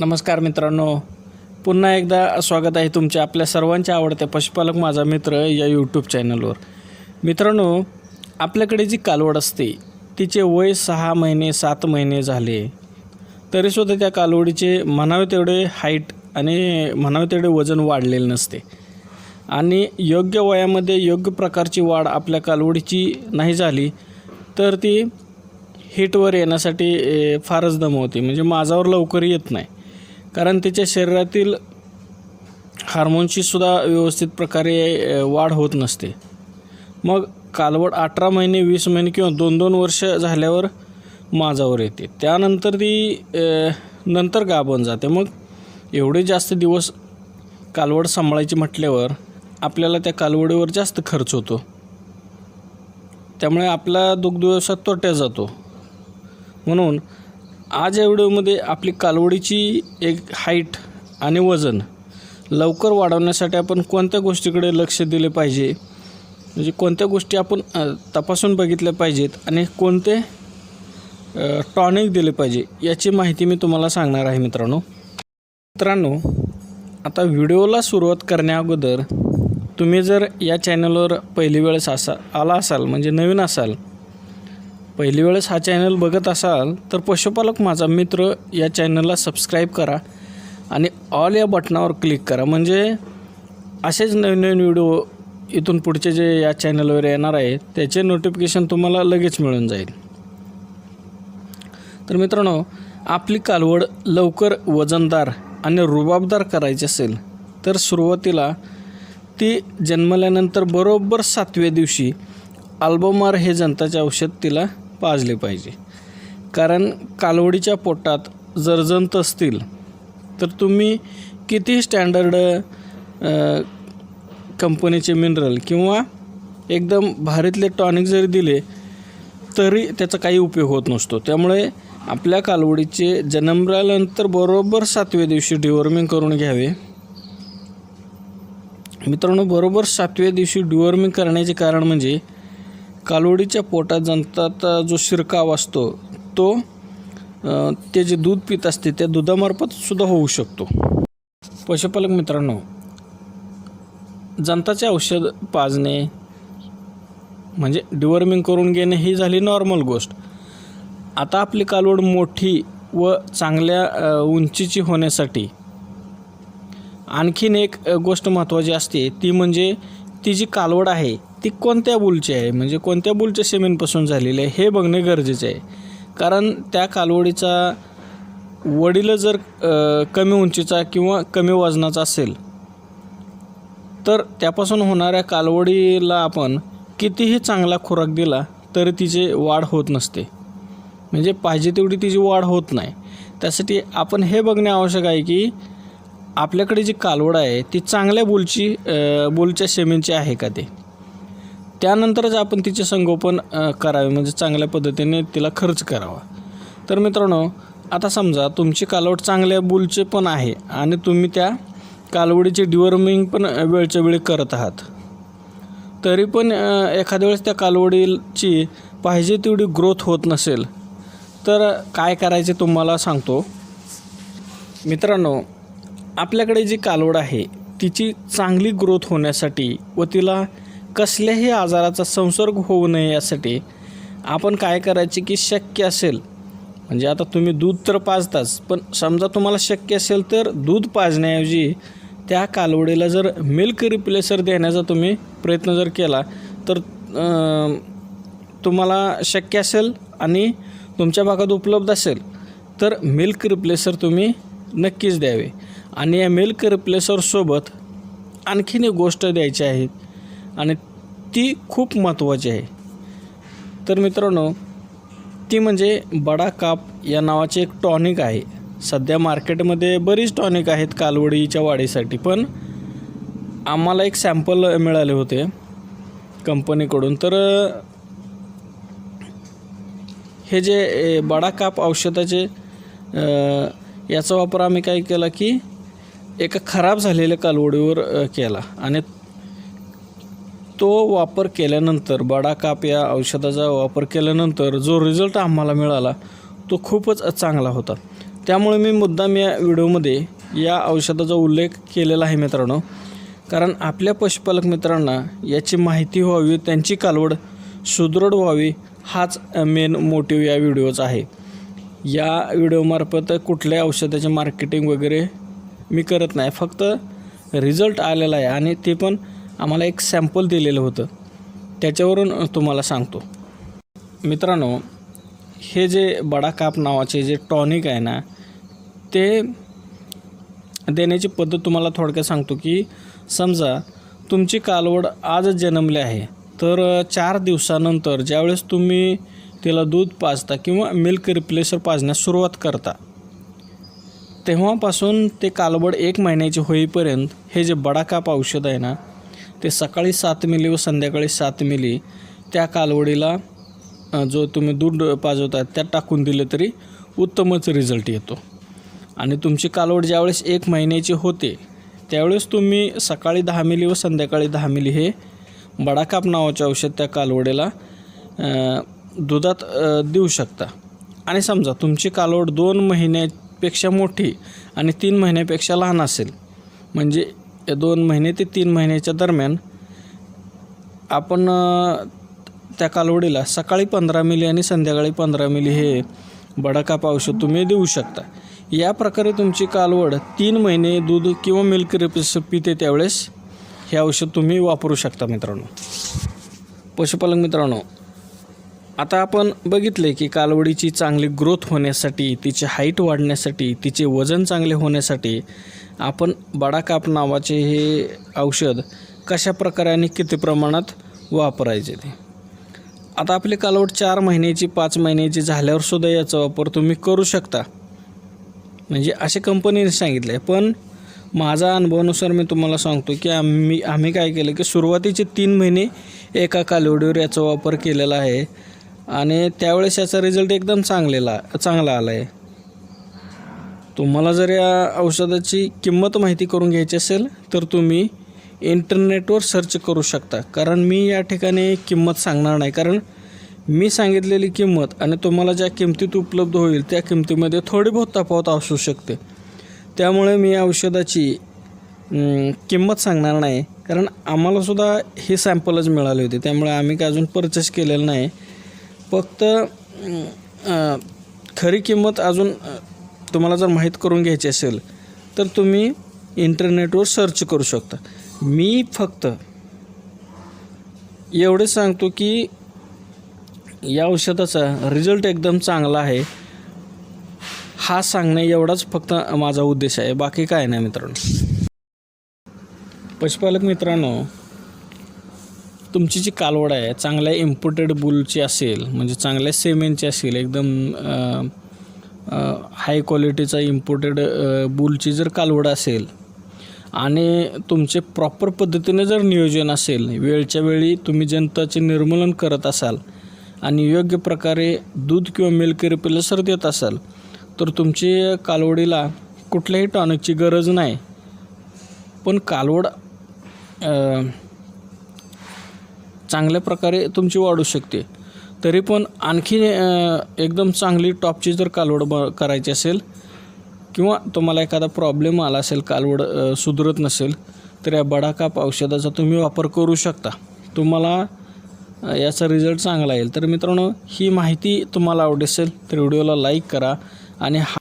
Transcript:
नमस्कार मित्रांनो. पुन्हा एकदा स्वागत आहे तुमच्या आपल्या सर्वांच्या आवडत्या पशुपालक माझा मित्र या यूट्यूब चॅनलवर मित्रांनो आपल्याकडे जी कालवड असते तिचे वय सहा महिने सात महिने झाले. तरीसुद्धा त्या कालवडीचे म्हणावे तेवढे हाईट आणि म्हणावे तेवढे वजन वाढलेले नसते. आणि योग्य वयामध्ये योग्य प्रकारची वाढ आपल्या कालवडीची नाही झाली तर ती हिटवर येण्यासाठी फारच दमवते म्हणजे माझावर लवकर येत नाही. कारण तिच्या शरीरातील हार्मोनचीसुद्धा व्यवस्थित प्रकारे वाढ होत नसते. मग कालवड अठरा महिने वीस महिने किंवा दोन दोन वर्ष झाल्यावर माझावर येते. त्यानंतर ती नंतर गाभण जाते. मग एवढे जास्त दिवस कालवड सांभाळायची म्हटल्यावर आपल्याला त्या कालवडीवर जास्त खर्च होतो. त्यामुळे आपला दुग्ध व्यवसाय जातो. म्हणून आज या व्हिडिओमध्ये आपली कालवडीची एक हाईट आणि वजन लवकर वाढवण्यासाठी आपण कोणत्या गोष्टीकडे लक्ष दिले पाहिजे? म्हणजे कोणत्या गोष्टी आपण तपासून बघितल्या पाहिजेत आणि कोणते टॉनिक दिले पाहिजे याची माहिती मी तुम्हाला सांगणार आहे मित्रांनो. मित्रांनो आता व्हिडिओला सुरुवात करण्याअगोदर तुम्ही जर या चॅनलवर पहिली वेळेस असा आला असाल म्हणजे नवीन असाल पहिली वेळेस हा चॅनल बघत असाल तर पशुपालक माझा मित्र या चॅनलला सबस्क्राईब करा आणि ऑल या बटनावर क्लिक करा. म्हणजे असेच नवीन नवीन व्हिडिओ इथून पुढचे जे या चॅनलवर येणार आहे त्याचे नोटिफिकेशन तुम्हाला लगेच मिळून जाईल. तर मित्रांनो आपली कालवड लवकर वजनदार आणि रुबाबदार करायची असेल तर सुरुवातीला ती जन्मल्यानंतर बरोबर सातव्या दिवशी अल्बोमार हे जंताचे औषध तिला पाजले पाहिजे. कारण कालवडीच्या पोटात जर जंत असतील तर तुम्ही किती स्टँडर्ड कंपनीचे मिनरल किंवा एकदम भारीतले टॉनिक जरी दिले तरी त्याचा काही उपयोग होत नसतो. त्यामुळे आपल्या कालवडीचे जन्मल्यानंतर बरोबर सातव्या दिवशी डिवॉर्मिंग करून घ्यावे. मित्रांनो बरोबर सातव्या दिवशी डिवॉर्मिंग करण्याचे कारण म्हणजे कालवडीच्या पोटात जंताचा जो शिरकाव असतो तो ते जे दूध पित असते त्या दुधामार्फत सुद्धा होऊ शकतो. पशुपालक मित्रांनो जंताचे औषध पाजणे म्हणजे डिवॉर्मिंग करून घेणे ही झाली नॉर्मल गोष्ट. आता आपली कालवड मोठी व चांगल्या उंचीची होण्यासाठी आणखीन एक गोष्ट महत्त्वाची असते ती म्हणजे ती जी कालवड आहे ती कोणत्या बुलची आहे? म्हणजे कोणत्या बुलच्या सेमेंटपासून झालेली आहे? हे बघणे गरजेचे आहे. कारण त्या कालवडीचा वडील जर कमी उंचीचा किंवा कमी वजनाचा असेल तर त्यापासून होणाऱ्या कालवडीला आपण कितीही चांगला खुराक दिला तरी तिची वाढ होत नसते. म्हणजे पाहिजे तेवढी तिची वाढ होत नाही. त्यासाठी आपण हे बघणे आवश्यक आहे की आपल्याकडे जी कालवड आहे ती चांगल्या बुलची बोलच्या बुलच्या शेमींची आहे का ते? त्यानंतरच आपण तिचे संगोपन करावे. म्हणजे चांगल्या पद्धतीने तिला खर्च करावा. तर मित्रांनो आता समजा तुमची कालवड चांगल्या बुलचे पण आहे आणि तुम्ही त्या कालवडीचे डिवॉर्मिंग पण वेळच्या वेळी करत आहात. तरी पण एखाद्या वेळेस त्या कालवडीची पाहिजे तेवढी ग्रोथ होत नसेल तर काय करायचे तुम्हाला सांगतो. मित्रांनो आपल्याकडे जी कालवड आहे तिची चांगली ग्रोथ होण्यासाठी व तिला कसल्याही आजाराचा संसर्ग होऊ नये यासाठी आपण काय करायचे की शक्य असेल म्हणजे आता तुम्ही दूध तर पाजताच पण समजा तुम्हाला शक्य असेल तर दूध पाजण्याऐवजी त्या कालवडीला जर मिल्क रिप्लेसर देण्याचा तुम्ही प्रयत्न जर केला तर तुम्हाला शक्य असेल आणि तुमच्या भागात उपलब्ध असेल तर मिल्क रिप्लेसर तुम्ही नक्कीच द्यावे. आणि या मिल्क रिप्लेसरसोबत आणखीन एक गोष्ट द्यायची आहे. आणि ती खूप महत्त्वाची आहे. तर मित्रांनो ती म्हणजे बडा काप या नावाचे एक टॉनिक आहे. सध्या मार्केटमध्ये बरीच टॉनिक आहेत कालवडीच्या वाढीसाठी पण आम्हाला एक सॅम्पल मिळाले होते कंपनीकडून. तर हे जे बडा काप औषधाचे याचा वापर आम्ही काय केला की एका खराब झालेल्या कालवडीवर केला. आणि तो वापर केल्यानंतर बडा काप या औषधाचा वापर केल्यानंतर जो रिझल्ट आम्हाला मिळाला तो खूपच चांगला होता. त्यामुळे मी मुद्दाम या व्हिडिओमध्ये या औषधाचा उल्लेख केलेला आहे मित्रांनो. कारण आपल्या पशुपालक मित्रांना याची माहिती व्हावी त्यांची कालवड सुदृढ व्हावी हाच मेन मोटिव्ह या व्हिडिओचा आहे. या व्हिडिओमार्फत कुठल्या औषधाचे मार्केटिंग वगैरे मी करत नाही. फक्त रिझल्ट आलेला आहे आणि ते पण आम्हाला एक सॅम्पल दिलेलं होतं. त्याच्यावरून तुम्हाला सांगतो. मित्रांनो हे जे बडा काप नावाचे जे टॉनिक आहे ना ते देण्याची पद्धत तुम्हाला थोडक्यात सांगतो की समजा तुमची कालवड आज जन्मली आहे तर चार दिवसानंतर ज्यावेळेस तुम्ही तिला दूध पाजता किंवा मिल्क रिप्लेसर पाजण्यास सुरुवात करता तेव्हापासून ते कालवड एक महिन्याची होईपर्यंत हे जे बडाकाप औषध आहे ना ते सकाळी सात मिली व संध्याकाळी सात मिली त्या कालवडीला जो तुम्ही दूध पाजवता त्यात टाकून दिलं तरी उत्तमच रिझल्ट येतो. आणि तुमची कालवड ज्यावेळेस एक महिन्याची होते त्यावेळेस तुम्ही सकाळी दहा मिली व संध्याकाळी दहा मिली हे बडाकाप नावाचे औषध त्या कालवडीला दुधात देऊ शकता. आणि समजा तुमची कालवड दोन महिन्यापेक्षा मोठी आणि तीन महिन्यापेक्षा लहान असेल म्हणजे या दोन महिने ते तीन महिन्याच्या दरम्यान आपण त्या कालवडीला सकाळी पंधरा मिली आणि संध्याकाळी पंधरा मिली हे बडाकाप औषध तुम्ही देऊ शकता. या प्रकारे तुमची कालवड तीन महिने दूध किंवा मिल्क रिप्लेस पिते त्यावेळेस हे औषध तुम्ही वापरू शकता मित्रांनो. पशुपालक मित्रांनो आता आपण बघितले की कालवडीची चांगली ग्रोथ होण्यासाठी तिचे हाईट वाढण्यासाठी तिचे वजन चांगले होण्यासाठी आपण बडाकाप नावाचे हे औषध कशा प्रकारे आणि किती प्रमाणात वापरायचे ते. आता आपली कालवड चार महिन्याची पाच महिन्याची झाल्यावर सुद्धा याचा वापर तुम्ही करू शकता. म्हणजे असे कंपनीने सांगितलं आहे पण माझा अनुभवानुसार मी तुम्हाला सांगतो की आम्ही आम्ही काय केलं की सुरुवातीचे तीन महिने एका कालवडीवर याचा वापर केलेला आहे. आणि त्यावेळेस याचा रिझल्ट एकदम चांगलेला चांगला आला आहे तुम्हाला जर या औषधाची किंमत माहिती करून घ्यायची असेल तर तुम्ही इंटरनेटवर सर्च करू शकता. कारण मी या ठिकाणी किंमत सांगणार नाही. कारण मी सांगितलेली किंमत आणि तुम्हाला ज्या किमतीत उपलब्ध होईल त्या किमतीमध्ये थोडी बहुत तफावत असू शकते. त्यामुळे मी या औषधाची किंमत सांगणार नाही. कारण आम्हालासुद्धा हे सॅम्पलच मिळाले होते. त्यामुळे आम्ही काय अजून परचेस केलेलं नाही. फक्त खरी किंमत अजून तुम्हाला जर माहीत करून घ्यायची असेल तर तुम्ही इंटरनेटवर सर्च करू शकता. मी फक्त एवढेच सांगतो की या औषधाचा रिझल्ट एकदम चांगला आहे. हा सांगणे एवढाच फक्त माझा उद्देश आहे. बाकी काय नाही मित्रांनो. पशुपालक मित्रांनो तुमची जी कालवड आहे चांगल्या इम्पोर्टेड बुलची असेल म्हणजे चांगल्या सेमेनची असेल एकदम हाय क्वालिटीचा इम्पोर्टेड बुलची जर कालवड असेल आणि तुमचे प्रॉपर पद्धतीने जर नियोजन असेल वेळच्या वेळी तुम्ही जंताचे निर्मूलन करत असाल आणि योग्य प्रकारे दूध किंवा मिल्क रिप्लेसर देत असाल तर तुमची कालवडीला कुठल्याही टॉनिकची गरज नाही. पण कालवड चांगल्या प्रकारे तुमची वाढू शकते. तरी पण आणखी एकदम चांगली टॉपची जर कालवड ब करायची असेल किंवा तुम्हाला एखादा प्रॉब्लेम आला असेल कालवड सुधरत नसेल तर या बडाकाप औषधाचा तुम्ही वापर करू शकता. तुम्हाला याचा रिझल्ट चांगला येईल. तर मित्रांनो ही माहिती तुम्हाला आवडेल तर व्हिडिओला लाईक करा आणि हा